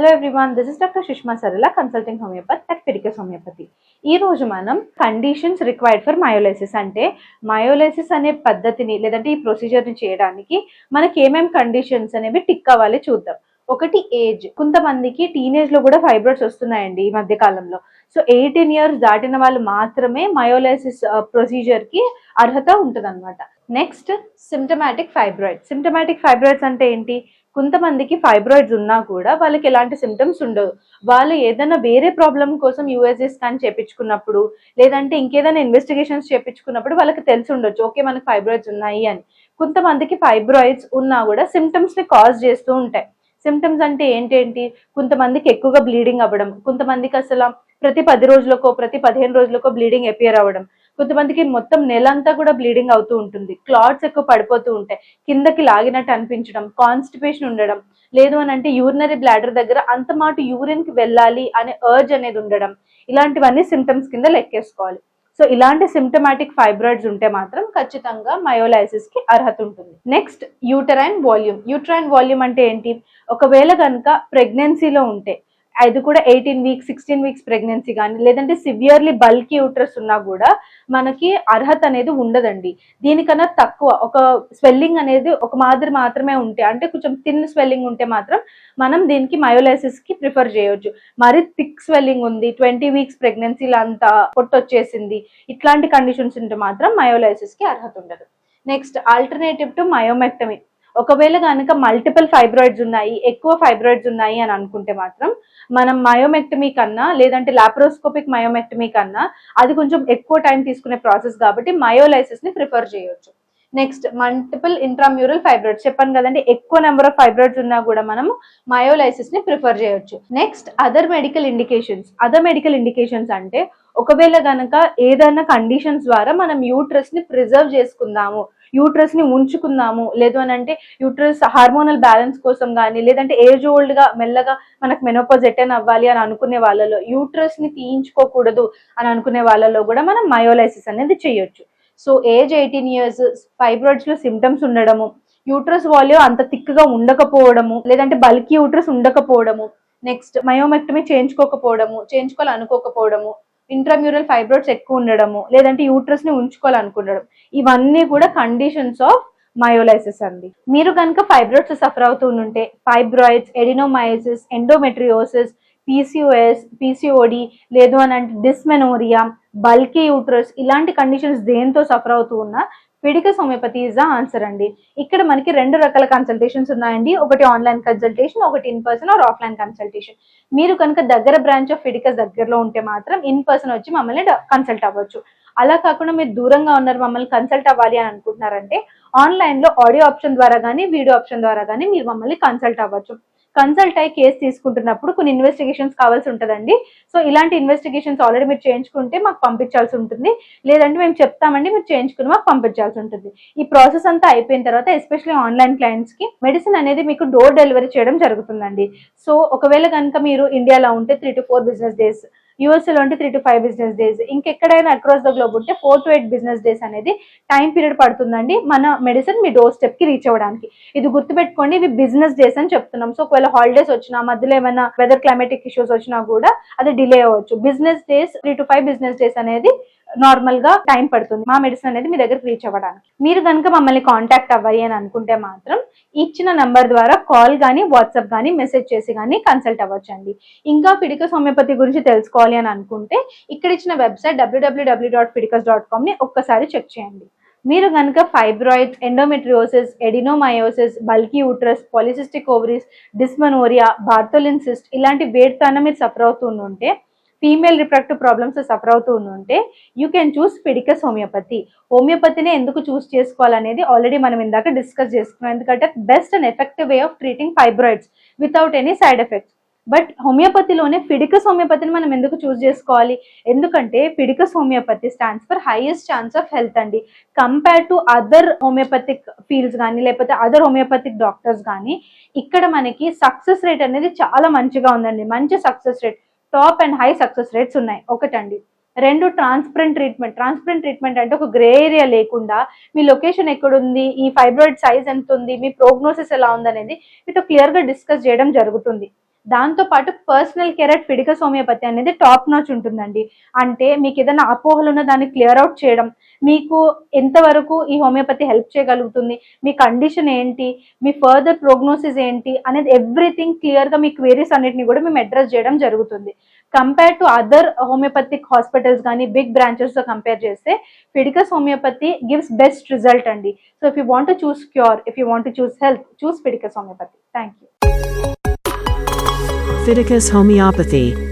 Hello everyone this is doctor Sushma Sarala consulting homeopathy at Fidicus homeopathy ఈ రోజు మనం conditions required for myolysis అంటే myolysis అనే పద్ధతిని లేదంటే ఈ ప్రొసీజర్ని చేయడానికి మనకి ఏమేమి కండిషన్స్ అనేవి టిక్ అవ్వాలి చూద్దాం. ఒకటి ఏజ్ కొంతమందికి టీనేజ్లో కూడా ఫైబ్రాయిడ్స్ వస్తున్నాయండి ఈ మధ్య కాలంలో. సో ఎయిటీన్ ఇయర్స్ దాటిన వాళ్ళు మాత్రమే మయోలైసిస్ ప్రొసీజర్ uh, కి అర్హత ఉంటుందన్నమాట. Next symptomatic fibroid symptomatic fibroids అంటే ఏంటి? కొంతమందికి ఫైబ్రాయిడ్స్ ఉన్నా కూడా వాళ్ళకి ఎలాంటి సిమ్టమ్స్ ఉండవు. వాళ్ళు ఏదైనా వేరే ప్రాబ్లం కోసం యూఎస్ఏ స్కాన్ చేపించుకున్నప్పుడు లేదంటే ఇంకేదైనా ఇన్వెస్టిగేషన్స్ చేపించుకున్నప్పుడు వాళ్ళకి తెలిసి ఉండొచ్చు ఓకే మనకి ఫైబ్రాయిడ్స్ ఉన్నాయి అని. కొంతమందికి ఫైబ్రాయిడ్స్ ఉన్నా కూడా సిమ్టమ్స్ని కాజ్ చేస్తూ ఉంటాయి. సిమ్టమ్స్ అంటే ఏంటేంటి కొంతమందికి ఎక్కువగా బ్లీడింగ్ అవ్వడం కొంతమందికి అసలు ప్రతి పది రోజులకో ప్రతి పదిహేను రోజులకో బ్లీడింగ్ ఎపియర్ అవ్వడం. కొంతమందికి మొత్తం నెలంతా కూడా బ్లీడింగ్ అవుతూ ఉంటుంది. క్లాట్స్ ఎక్కువ పడిపోతూ ఉంటాయి. కిందకి లాగినట్టు అనిపించడం కాన్స్టిపేషన్ ఉండడం లేదు అని అంటే యూరినరీ బ్లాడర్ దగ్గర అంత మాట యూరిన్కి వెళ్ళాలి అనే అర్జ్ అనేది ఉండడం. ఇలాంటివన్నీ సిమ్టమ్స్ కింద లెక్కేసుకోవాలి. సో ఇలాంటి సిమ్టమాటిక్ ఫైబ్రాయిడ్స్ ఉంటే మాత్రం ఖచ్చితంగా మయోలైసిస్కి అర్హత ఉంటుంది. Next uterine volume uterine volume అంటే ఏంటి? ఒకవేళ కనుక ప్రెగ్నెన్సీలో ఉంటే అది కూడా eighteen weeks sixteen weeks pregnancy కానీ లేదంటే సివియర్లీ బల్కీ యూట్రస్ ఉన్నా కూడా మనకి అర్హత అనేది ఉండదండి. దీనికన్నా తక్కువ ఒక స్వెల్లింగ్ అనేది ఒక మాదిరి మాత్రమే ఉంటే అంటే కొంచెం థిన్ స్వెల్లింగ్ ఉంటే మాత్రం మనం దీనికి మయోలైసిస్కి ప్రిఫర్ చేయొచ్చు. మరి థిక్ స్వెల్లింగ్ ఉంది ట్వంటీ వీక్స్ ప్రెగ్నెన్సీలో అంతా పొట్టొచ్చేసింది ఇట్లాంటి కండిషన్స్ ఉంటే మాత్రం మయోలైసిస్కి అర్హత ఉండదు. నెక్స్ట్ ఆల్టర్నేటివ్ టు మయోమెక్టమీ ఒకవేళ కనుక మల్టిపుల్ ఫైబ్రాయిడ్స్ ఉన్నాయి ఎక్కువ ఫైబ్రాయిడ్స్ ఉన్నాయి అని అనుకుంటే మాత్రం మనం మయోమెక్టమీ కన్నా లేదంటే లాప్రోస్కోపిక్ మయోమెక్టమీ కన్నా అది కొంచెం ఎక్కువ టైం తీసుకునే ప్రాసెస్ కాబట్టి మయోలైసిస్ని ప్రిఫర్ చేయొచ్చు. నెక్స్ట్ మల్టిపుల్ ఇంట్రామ్యూరల్ ఫైబ్రాయిడ్స్ చెప్పాను కదండి ఎక్కువ నెంబర్ ఆఫ్ ఫైబ్రాయిడ్స్ ఉన్నా కూడా మనము మయోలైసిస్ని ప్రిఫర్ చేయొచ్చు. Next other medical indications other medical indications అంటే ఒకవేళ గనక ఏదైనా కండిషన్స్ ద్వారా మనం యూట్రస్ని ప్రిజర్వ్ చేసుకుందాము యూట్రస్ని ఉంచుకుందాము. లేదు అని అంటే యూట్రస్ హార్మోనల్ బ్యాలెన్స్ కోసం కానీ లేదంటే ఏజ్ ఓల్డ్గా మెల్లగా మనకు మెనోపాజ్ ఎటైన్ అవ్వాలి అని అనుకునే వాళ్ళలో యూట్రస్ని తీయించుకోకూడదు అని అనుకునే వాళ్ళలో కూడా మనం మయోలైసిస్ అనేది చేయొచ్చు. సో ఏజ్ ఎయిటీన్ ఇయర్స్ ఫైబ్రాయిడ్స్లో సిమ్టమ్స్ ఉండడము యూట్రస్ వాల్యూ అంత థిక్గా ఉండకపోవడము లేదంటే బల్కీ యూట్రస్ ఉండకపోవడము నెక్స్ట్ మయోమెక్టమీ చేయించుకోకపోవడము చేయించుకోవాలనుకోకపోవడము ఇంట్రామ్యూరల్ ఫైబ్రోడ్స్ ఎక్కువ ఉండడము లేదంటే యూట్రస్ని ఉంచుకోవాలనుకుండడం ఇవన్నీ కూడా కండిషన్స్ ఆఫ్ మయోలైసిస్ అండి. మీరు కనుక ఫైబ్రాయిడ్స్ సఫర్ అవుతుంటే fibroids adenomyosis endometriosis PCOS PCOD లేదు అని అంటే డిస్మెనోరియా బల్కీ యూట్రస్ ఇలాంటి కండిషన్స్ దేంతో సఫర్ అవుతూ ఉన్నా Fidicus homeopathy is the answer అండి. ఇక్కడ మనకి రెండు రకాల కన్సల్టేషన్స్ ఉన్నాయండి. ఒకటి ఆన్లైన్ కన్సల్టేషన్ ఒకటి in person or offline consultation మీరు కనుక దగ్గర బ్రాంచ్ ఆఫ్ ఫిడికస్ దగ్గరలో ఉంటే మాత్రం ఇన్ పర్సన్ వచ్చి మమ్మల్ని కన్సల్ట్ అవ్వచ్చు. అలా కాకుండా మీరు దూరంగా ఉన్నారు మమ్మల్ని కన్సల్ట్ అవ్వాలి అని అనుకుంటున్నారంటే ఆన్లైన్లో ఆడియో ఆప్షన్ ద్వారా కానీ వీడియో ఆప్షన్ ద్వారా కానీ మీరు మమ్మల్ని కన్సల్ట్ అవ్వచ్చు. కన్సల్ట్ అయ్యి కేసు తీసుకుంటున్నప్పుడు కొన్ని ఇన్వెస్టిగేషన్స్ కావాల్సి ఉంటుందండి. సో ఇలాంటి ఇన్వెస్టిగేషన్స్ ఆల్రెడీ మీరు చేయించుకుంటే మాకు పంపించాల్సి ఉంటుంది. లేదంటే మేము చెప్తామండి మీరు చేయించుకుని మాకు పంపించాల్సి ఉంటుంది. ఈ ప్రాసెస్ అంతా అయిపోయిన తర్వాత ఎస్పెషల్లీ ఆన్లైన్ క్లయింట్స్కి మెడిసిన్ అనేది మీకు డోర్ డెలివరీ చేయడం జరుగుతుందండి. సో ఒకవేళ కనుక మీరు ఇండియాలో ఉంటే three to four business days యూఎస్ఏలో అంటే three to five business days ఇంకెక్కడైనా అక్రాస్ ద గ్లోబ్ ఉంటే four to eight business days అనేది టైం పీరియడ్ పడుతుందండి మన మెడిసిన్ మీ డోర్ స్టెప్కి రీచ్ అవ్వడానికి. ఇది గుర్తుపెట్టుకోండి ఇవి బిజినెస్ డేస్ అని చెప్తున్నాం. సో ఒకవేళ హాలిడేస్ వచ్చినా మధ్యలో ఏమైనా వెదర్ క్లైమేటిక్ ఇష్యూస్ వచ్చినా కూడా అది డిలే అవ్వచ్చు. Business days three to five business days అనేది నార్మల్గా టైం పడుతుంది మా మెడిసిన్ అనేది మీ దగ్గర రీచ్ అవ్వడానికి. మీరు కనుక మమ్మల్ని కాంటాక్ట్ అవ్వాలి అని అనుకుంటే మాత్రం ఇచ్చిన నంబర్ ద్వారా కాల్ కానీ వాట్సాప్ కానీ మెసేజ్ చేసి కానీ కన్సల్ట్ అవ్వచ్చండి. ఇంకా ఫిడికస్ హోమియోపతి గురించి తెలుసుకోవాలి అని అనుకుంటే ఇక్కడ ఇచ్చిన వెబ్సైట్ డబ్ల్యూడబ్ల్యూడబ్ల్యూ డాట్ ఫిడికస్ డాట్ కామ్ని ఒక్కసారి చెక్ చేయండి. మీరు కనుక fibroids endometriosis adenomyosis bulky uterus polycystic ovaries dysmenorrhea Bartholin cyst ఇలాంటి వేడితోనే మీరు సఫర్ అవుతుంటే ఫీమేల్ రిప్రొడక్టివ్ ప్రాబ్లమ్స్ సఫర్ అవుతూ ఉంటే you can choose Fidicus homeopathy హోమియోపతినే ఎందుకు చూస్ చేసుకోవాలనేది ఆల్రెడీ మనం ఇందాక డిస్కస్ చేసుకున్నాం. ఎందుకంటే best and effective way of treating fibroids without any side effects but హోమియోపతిలోనే Fidicus హోమియోపతిని మనం ఎందుకు చూస్ చేసుకోవాలి? ఎందుకంటే Fidicus homeopathy stands for highest chance of health అండి. Compare to other homeopathic fields కానీ లేకపోతే అదర్ హోమియోపతిక్ డాక్టర్స్ కానీ ఇక్కడ మనకి సక్సెస్ రేట్ అనేది చాలా మంచిగా ఉందండి. మంచి success rate top and high success rates ఉన్నాయి. ఒకటండి. రెండు ట్రాన్స్పరెంట్ ట్రీట్మెంట్. ట్రాన్స్పరెంట్ ట్రీట్మెంట్ అంటే ఒక గ్రే ఏరియా లేకుండా మీ లొకేషన్ ఎక్కడుంది ఈ ఫైబ్రాయిడ్ సైజ్ ఎంత ఉంది మీ ప్రోగ్నోసిస్ ఎలా ఉంది అనేది మీతో క్లియర్గా డిస్కస్ చేయడం జరుగుతుంది. దాంతో పాటు personal care at Fidicus homeopathy అనేది టాప్ నాచ్ ఉంటుందండి. అంటే మీకు ఏదైనా అపోహలు ఉన్న దాన్ని క్లియర్ అవుట్ చేయడం మీకు ఎంతవరకు ఈ హోమియోపతి హెల్ప్ చేయగలుగుతుంది మీ కండిషన్ ఏంటి మీ ఫర్దర్ ప్రోగ్నోసిస్ ఏంటి అనేది ఎవ్రీథింగ్ క్లియర్గా మీ క్వేరీస్ అన్నిటిని కూడా మేము అడ్రస్ చేయడం జరుగుతుంది. Compare to other homeopathic hospitals కానీ బిగ్ బ్రాంచెస్తో కంపేర్ చేస్తే Fidicus homeopathy gives best result అండి. So if you want choose cure if you want choose health choose Fidicus homeopathy thank you Leviticus Homeopathy.